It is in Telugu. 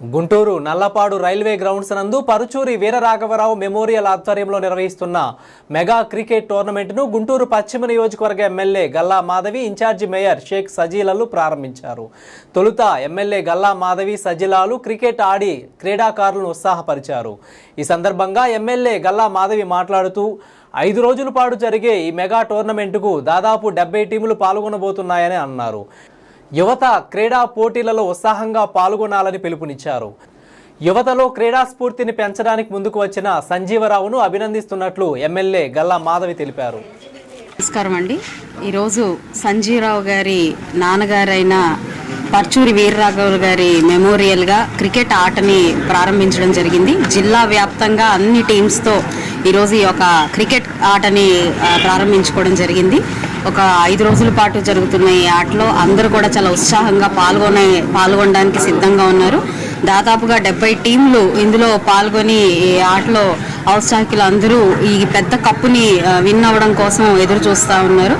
గుంటూరు నల్లపాడు రైల్వే గ్రౌండ్స్ నందు పరుచూరి వీరరాఘవరావు మెమోరియల్ ఆధ్వర్యంలో నిర్వహిస్తున్న మెగా క్రికెట్ టోర్నమెంట్ను గుంటూరు పశ్చిమ నియోజకవర్గ MLA Galla Madhavi incharge mayor Sheikh సజీలలు ప్రారంభించారు. తొలుత ఎమ్మెల్యే గల్లా మాధవి సజీలాలు క్రికెట్ ఆడి క్రీడాకారులను ఉత్సాహపరిచారు. ఈ సందర్భంగా ఎమ్మెల్యే గల్లా మాధవి మాట్లాడుతూ ఐదు రోజుల పాటు జరిగే ఈ మెగా టోర్నమెంటుకు దాదాపు డెబ్బై టీములు పాల్గొనబోతున్నాయని అన్నారు. యువత క్రీడా పోటీలలో ఉత్సాహంగా పాల్గొనాలని పిలుపునిచ్చారు. యువతలో క్రీడా స్ఫూర్తిని పెంచడానికి ముందుకు వచ్చిన సంజీవరావును అభినందిస్తున్నట్లు ఎమ్మెల్యే గల్లా మాధవి తెలిపారు. నమస్కారం అండి. ఈరోజు సంజీవరావు గారి నాన్నగారైన పర్చూరి వీర్రాఘవులు గారి మెమోరియల్గా క్రికెట్ ఆటని ప్రారంభించడం జరిగింది. జిల్లా వ్యాప్తంగా అన్ని టీమ్స్తో ఈరోజు ఈ యొక్క క్రికెట్ ఆటని ప్రారంభించుకోవడం జరిగింది. ఒక ఐదు రోజుల పాటు జరుగుతున్న ఈ ఆటలో అందరూ కూడా చాలా ఉత్సాహంగా పాల్గొనే పాల్గొనడానికి సిద్ధంగా ఉన్నారు. దాదాపుగా డెబ్బై టీంలు ఇందులో పాల్గొని ఈ ఆటలో ఔత్సాహికులు అందరూ ఈ పెద్ద కప్పుని విన్ అవ్వడం కోసం ఎదురు చూస్తూ ఉన్నారు.